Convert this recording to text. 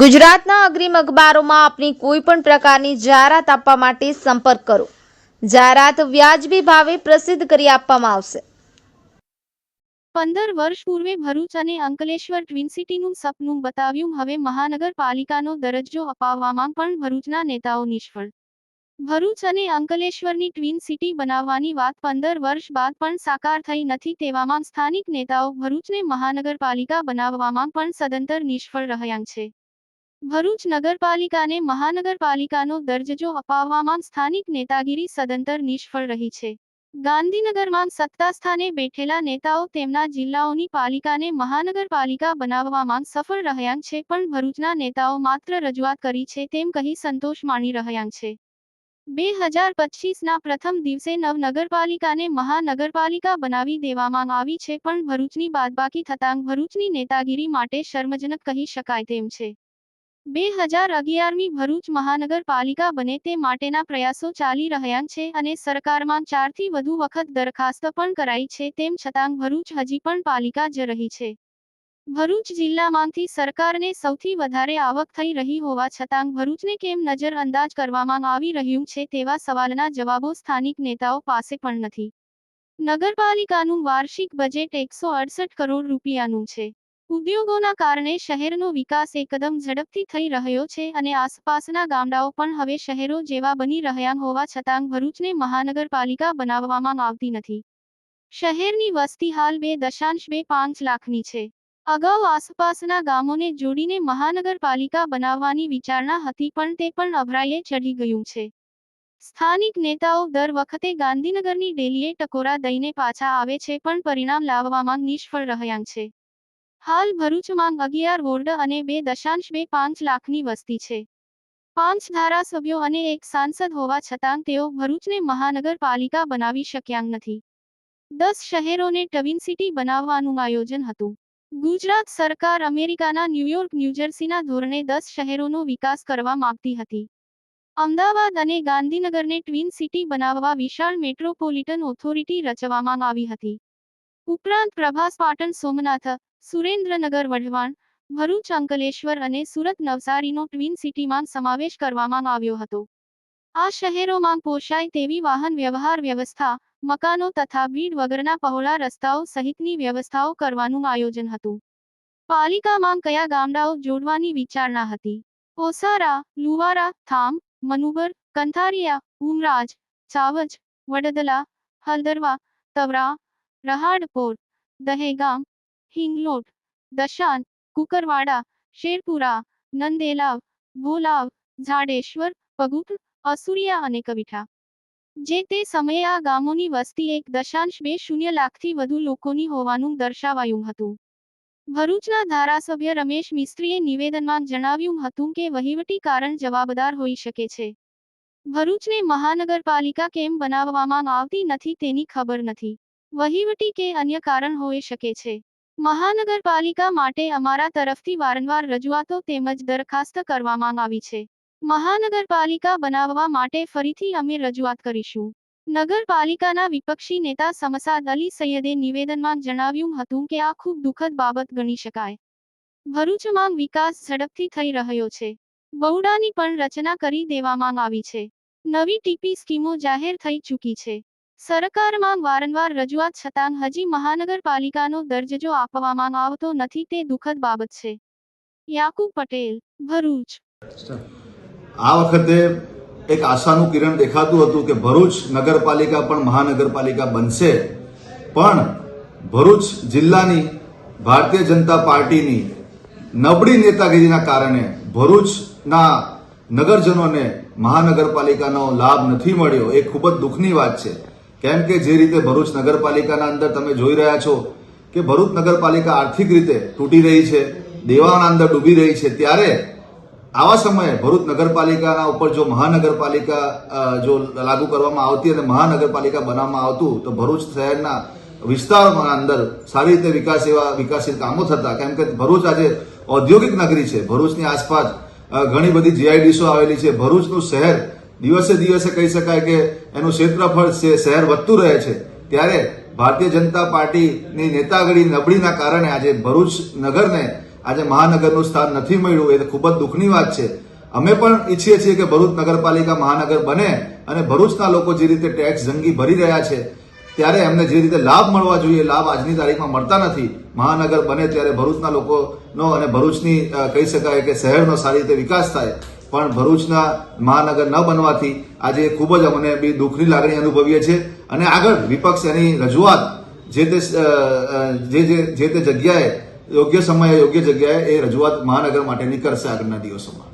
ગુજરાતના અગ્રીમ અખબારોમાં આપની કોઈ પણ પ્રકારની જાહેરાત આપવા માટે સંપર્ક કરો. જાહેરાત વ્યાજબી ભાવે પ્રસિદ્ધ કરી આપવામાં આવશે. પંદર વર્ષ પૂર્વે ભરૂચ અને અંકલેશ્વર ટ્વિન સિટીનું સપનું બતાવ્યું. હવે મહાનગરપાલિકાનો દરજ્જો અપાવવામાં પણ ભરૂચના નેતાઓ નિષ્ફળ. ભરૂચ અને અંકલેશ્વરની ટ્વિન સિટી બનાવવાની વાત પંદર વર્ષ બાદ પણ સાકાર થઈ નથી તેવામાં સ્થાનિક નેતાઓ ભરૂચને મહાનગરપાલિકા બનાવવામાં પણ સદંતર નિષ્ફળ રહ્યા છે. ભરૂચ નગરપાલિકાને મહાનગરપાલિકાનો દરજ્જો અપાવવામાં સ્થાનિક નેતાગીરી સદંતર નિષ્ફળ રહી છે. ગાંધીનગરમાં સત્તાસ્થાને બેઠેલા નેતાઓ તેમના જિલ્લાઓની પાલિકાને મહાનગરપાલિકા બનાવવામાં સફળ રહ્યા છે પણ ભરૂચના નેતાઓ માત્ર રજૂઆત કરી છે તેમ કહી સંતોષ માણી રહ્યા છે. બે હજાર પચીસના પ્રથમ દિવસે નવનગરપાલિકાને મહાનગરપાલિકા બનાવી દેવામાં આવી છે પણ ભરૂચની બાદબાકી થતાં ભરૂચની નેતાગીરી માટે શર્મજનક કહી શકાય તેમ છે. બે હજાર અગિયારમી ભરૂચ મહાનગરપાલિકા બને તે માટેના પ્રયાસો ચાલી રહ્યા છે અને સરકારમાં ચારથી વધુ વખત દરખાસ્ત પણ કરાઈ છે તેમ છતાં ભરૂચ હજી પણ પાલિકા જ રહી છે. ભરૂચ જિલ્લામાંથી સરકારને સૌથી વધારે આવક થઈ રહી હોવા છતાં ભરૂચને કેમ નજરઅંદાજ કરવામાં આવી રહ્યું છે તેવા સવાલના જવાબો સ્થાનિક નેતાઓ પાસે પણ નથી. નગરપાલિકાનું વાર્ષિક બજેટ એકસો કરોડ રૂપિયાનું છે. ઉદ્યોગોના કારણે શહેરનો વિકાસ એકદમ ઝડપથી થઈ રહ્યો છે અને આસપાસના ગામડાઓ પણ હવે શહેરો જેવા બની રહ્યા હોવા છતાં ભરૂચને મહાનગરપાલિકા બનાવવામાં આવતી નથી. શહેરની વસ્તી હાલ બે દશાંશ બે પાંચ લાખની છે. અગાઉ આસપાસના ગામોને જોડીને મહાનગરપાલિકા બનાવવાની વિચારણા હતી પણ તે પણ અભરાઈએ ચઢી ગયું છે. સ્થાનિક નેતાઓ દર વખતે ગાંધીનગરની ડેલીએ ટકોરા દઈને પાછા આવે છે પણ પરિણામ લાવવામાં નિષ્ફળ રહ્યા છે. હાલ ભરૂચમાં અગિયાર વોર્ડ અને બે દશાંશ બે પાંચ લાખની વસ્તી છે. પાંચ ધારાસભ્યો અને એક સાંસદ હોવા છતાં તેઓ ભરૂચને મહાનગરપાલિકા બનાવી શક્યા નથી. દસ શહેરોને ટવિન સિટી બનાવવાનું આયોજન હતું. ગુજરાત સરકાર અમેરિકાના ન્યૂયોર્ક ન્યૂજર્સીના ધોરણે દસ શહેરોનો વિકાસ કરવા માંગતી હતી. અમદાવાદ અને ગાંધીનગરને ટ્વિન સિટી બનાવવા વિશાળ મેટ્રોપોલિટન ઓથોરિટી રચવામાં આવી હતી. ઉપરાંત પ્રભાસ પાટણ સોમનાથ, સુરેન્દ્રનગર વઢવાણ, ભરૂચ અંકલેશ્વર અને સુરત નવસારીનો ટ્વિન સિટીમાં સમાવેશ કરવામાં આવ્યો હતો. આ શહેરોમાં પોષાય તેવી વાહન વ્યવહાર વ્યવસ્થા, મકાનો તથા ભીડ વગરના પહોળા રસ્તાઓ સહિતની વ્યવસ્થાઓ કરવાનું આયોજન હતું. પાલિકામાં કયા ગામડાઓ જોડવાની વિચારણા હતી? ઓસારા, લુવારા, થામ મનુબર કંથારિયા, ઉમરાજ, ચાવજ, વડદલા, હલદરવા, તવરા રહાડપોર દહેગામ હિંગલોટ દશાન કુકરવાડા શેરપુરા નંદેલાવ ભોલાવ ઝાડેશ્વર પગુટ અસુરિયા અને કવિઠા જે તે સમયે આ ગામોની વસ્તી એક દશાંશ બે શૂન્ય લાખથી વધુ લોકોની હોવાનું દર્શાવાયું હતું ભરૂચના ધારાસભ્ય રમેશ મિસ્ત્રીએ નિવેદનમાં જણાવ્યું હતું કે વહીવટી કારણ જવાબદાર હોઈ શકે છે ભરૂચને મહાનગરપાલિકા કેમ બનાવવામાં આવતી નથી તેની ખબર નથી. વહીવટી કે અન્ય કારણ હોઈ શકે છે. મહાનગરપાલિકા માટે અમારા તરફથી વારંવાર રજૂઆતો તેમજ દરખાસ્ત કરવામાં આવી છે. મહાનગરપાલિકા બનાવવા માટે ફરીથી અમે રજૂઆત કરીશું. નગરપાલિકાના વિપક્ષી નેતા સમસાદ અલી સૈયદે નિવેદનમાં જણાવ્યું હતું કે આ ખૂબ દુઃખદ બાબત ગણી શકાય. ભરૂચમાં વિકાસ ઝડપથી થઈ રહ્યો છે. બહુડાની પણ રચના કરી દેવામાં આવી છે. નવી ટીપી સ્કીમો જાહેર થઈ ચૂકી છે. સરકારમાં વારંવાર રજૂઆત છતાં હજી મહાનગરપાલિકાનો દરજ્જો આપવામાં આવતો નથી તે દુઃખદ બાબત છે. યાકુબ પટેલ, ભરૂચ. આ વખતે એક આશાનું કિરણ દેખાતું હતું કે ભરૂચ નગરપાલિકા પણ મહાનગરપાલિકા બનશે. પણ ભરૂચ જિલ્લાની ભારતીય જનતા પાર્ટીની નબળી નેતાગીરીના કારણે ભરૂચના નગરજનોને મહાનગરપાલિકાનો લાભ નથી મળ્યો. એ ખૂબ જ દુઃખની વાત છે. કેમ કે જે રીતે ભરૂચ નગરપાલિકાના અંદર તમે જોઈ રહ્યા છો કે ભરૂચ નગરપાલિકા આર્થિક રીતે તૂટી રહી છે દેવાના અંદર ડૂબી રહી છે, ત્યારે આવા સમયે ભરૂચ નગરપાલિકાના ઉપર જો મહાનગરપાલિકા જો લાગુ કરવામાં આવતી અને મહાનગરપાલિકા બનાવવામાં આવતું, તો ભરૂચ શહેરના વિસ્તારોમાં અંદર સારી રીતે વિકાસ એવા વિકાસિત કામો થતા. કેમ કે ભરૂચ આજે ઔદ્યોગિક નગરી છે. ભરૂચની આસપાસ ઘણી બધી જીઆઈડીસો આવેલી છે. ભરૂચનું શહેર દિવસે દિવસે કહી શકાય કે એનું ક્ષેત્રફળ શહેર વધતું રહે છે. ત્યારે ભારતીય જનતા પાર્ટીની નેતાગીરી નબળીના કારણે આજે ભરૂચ નગરને આજે મહાનગરનું સ્થાન નથી મળ્યું. એ ખૂબ જ દુઃખની વાત છે. અમે પણ ઈચ્છીએ છીએ કે ભરૂચ નગરપાલિકા મહાનગર બને અને ભરૂચના લોકો જે રીતે ટેક્સ જંગી ભરી રહ્યા છે, ત્યારે એમને જે રીતે લાભ મળવા જોઈએ લાભ આજની તારીખમાં મળતા નથી. મહાનગર બને ત્યારે ભરૂચના લોકોનો અને ભરૂચની કહી શકાય કે શહેરનો સારી રીતે વિકાસ થાય. પણ ભરૂચના મહાનગર ન બનવાથી આજે ખૂબ જ અમને બી દુઃખની લાગણી અનુભવીએ છીએ. અને આગળ વિપક્ષ એની રજૂઆત જે તે જે જે તે જગ્યાએ યોગ્ય સમયે યોગ્ય જગ્યાએ એ રજૂઆત મહાનગર માટેની કરશે આગળના દિવસોમાં.